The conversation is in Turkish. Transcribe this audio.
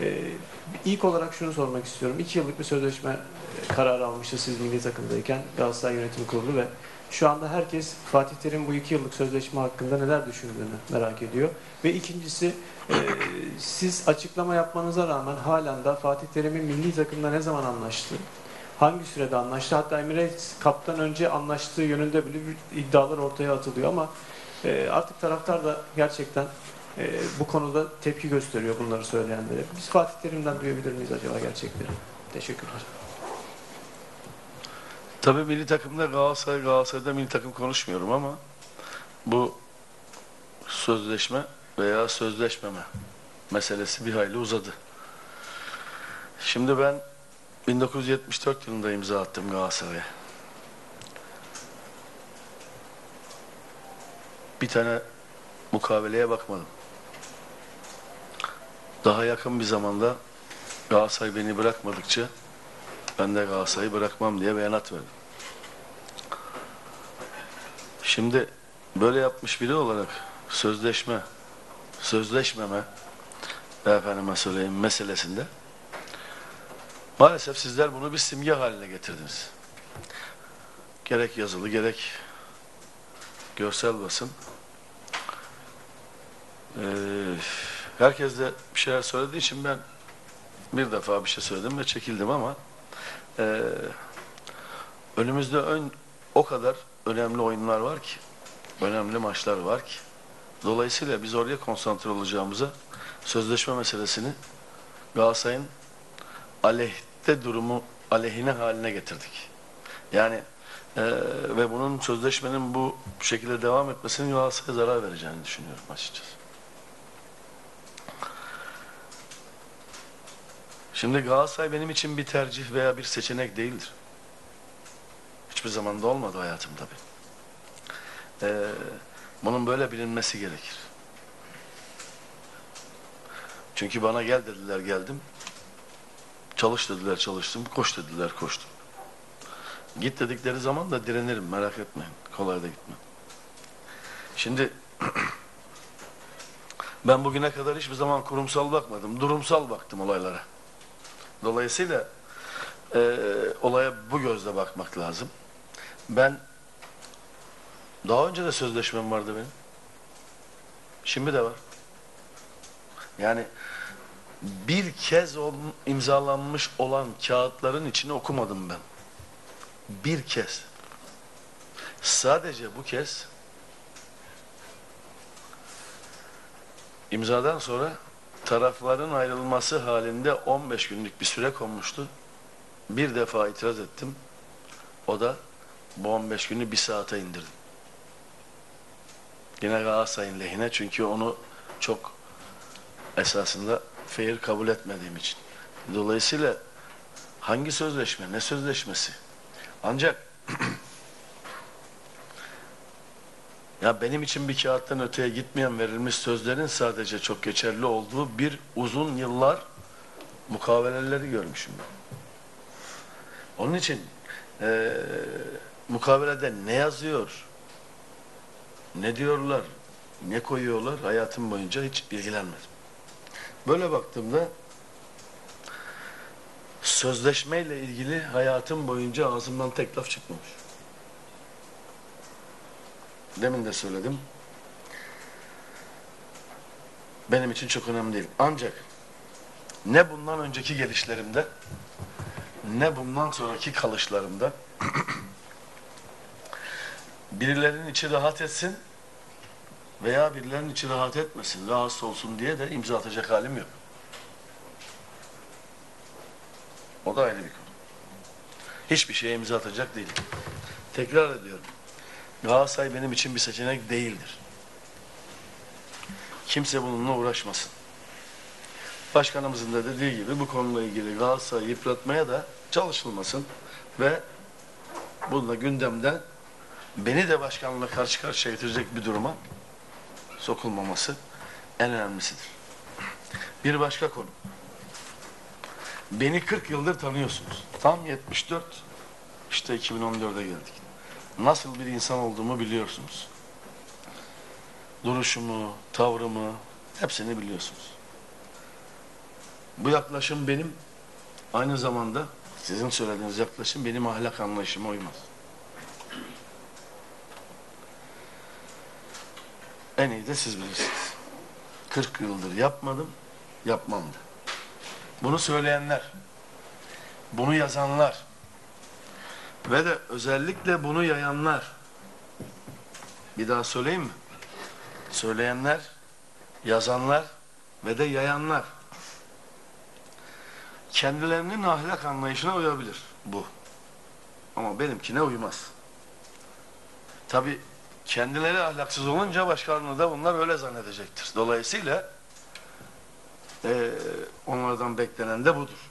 Ee, ilk olarak şunu sormak istiyorum. İki yıllık bir sözleşme e, kararı almıştı siz milli takımdayken Galatasaray Yönetim Kurulu ve şu anda herkes Fatih Terim bu iki yıllık sözleşme hakkında neler düşündüğünü merak ediyor. Ve ikincisi e, siz açıklama yapmanıza rağmen halen de Fatih Terim'in milli takımda ne zaman anlaştı? Hangi sürede anlaştı? Hatta Emirates Cup'tan önce anlaştığı yönünde bile iddialar ortaya atılıyor ama e, artık taraftar da gerçekten e, bu konuda tepki gösteriyor bunları söyleyenlere. Biz Fatih Terim'den duyabilir miyiz acaba gerçekleri? Teşekkürler. Tabii milli takımda Galatasaray, Galatasaray'da milli takım konuşmuyorum ama bu sözleşme veya sözleşmeme meselesi bir hayli uzadı. Şimdi ben 1974 yılında imza attım Galatasaray'a. Bir tane mukaveleye bakmadım. Daha yakın bir zamanda Galatasaray beni bırakmadıkça ben de Galatasaray'ı bırakmam diye beyanat verdim. Şimdi böyle yapmış biri olarak sözleşme, sözleşmeme efendime söyleyeyim meselesinde maalesef sizler bunu bir simge haline getirdiniz. Gerek yazılı gerek görsel basın. Ee, herkes de bir şeyler söylediği için ben bir defa bir şey söyledim ve çekildim ama ee, önümüzde ön, o kadar önemli oyunlar var ki, önemli maçlar var ki. Dolayısıyla biz oraya konsantre olacağımıza sözleşme meselesini Galatasaray'ın aleyhte durumu aleyhine haline getirdik. Yani e, ve bunun sözleşmenin bu şekilde devam etmesinin Galatasaray'a zarar vereceğini düşünüyorum açıkçası. Şimdi Galatasaray benim için bir tercih veya bir seçenek değildir. Hiçbir zaman da olmadı hayatım tabi. Ee, bunun böyle bilinmesi gerekir. Çünkü bana gel dediler geldim. Çalış dediler çalıştım. Koş dediler koştum. Git dedikleri zaman da direnirim merak etmeyin. Kolay da gitmem. Şimdi ben bugüne kadar hiçbir zaman kurumsal bakmadım. Durumsal baktım olaylara. Dolayısıyla e, olaya bu gözle bakmak lazım. Ben daha önce de sözleşmem vardı benim. Şimdi de var. Yani bir kez imzalanmış olan kağıtların içini okumadım ben. Bir kez. Sadece bu kez imzadan sonra tarafların ayrılması halinde 15 günlük bir süre konmuştu. Bir defa itiraz ettim. O da bu 15 günü bir saate indirdim. Yine Galatasaray'ın lehine çünkü onu çok esasında fair kabul etmediğim için. Dolayısıyla hangi sözleşme, ne sözleşmesi? Ancak Ya benim için bir kağıttan öteye gitmeyen verilmiş sözlerin sadece çok geçerli olduğu bir uzun yıllar mukaveleleri görmüşüm ben. Onun için e, mukavelede ne yazıyor, ne diyorlar, ne koyuyorlar hayatım boyunca hiç ilgilenmedim. Böyle baktığımda sözleşmeyle ilgili hayatım boyunca ağzımdan tek laf çıkmamış. Demin de söyledim. Benim için çok önemli değil. Ancak ne bundan önceki gelişlerimde ne bundan sonraki kalışlarımda birilerinin içi rahat etsin veya birilerinin içi rahat etmesin, rahatsız olsun diye de imza atacak halim yok. O da ayrı bir konu. Hiçbir şeye imza atacak değilim. Tekrar ediyorum. Galatasaray benim için bir seçenek değildir. Kimse bununla uğraşmasın. Başkanımızın da dediği gibi bu konuyla ilgili Galatasaray'ı yıpratmaya da çalışılmasın ve bununla gündemden beni de başkanla karşı karşıya getirecek bir duruma sokulmaması en önemlisidir. Bir başka konu. Beni 40 yıldır tanıyorsunuz. Tam 74 işte 2014'e geldik nasıl bir insan olduğumu biliyorsunuz. Duruşumu, tavrımı hepsini biliyorsunuz. bu yaklaşım benim aynı zamanda sizin söylediğiniz yaklaşım benim ahlak anlayışıma uymaz. En iyi de siz bilirsiniz. 40 yıldır yapmadım, yapmam da. Bunu söyleyenler, bunu yazanlar ve de özellikle bunu yayanlar. Bir daha söyleyeyim mi? Söyleyenler, yazanlar ve de yayanlar. Kendilerinin ahlak anlayışına uyabilir bu. Ama benimkine uymaz. Tabi kendileri ahlaksız olunca başkalarını da bunlar öyle zannedecektir. Dolayısıyla eee, onlardan beklenen de budur.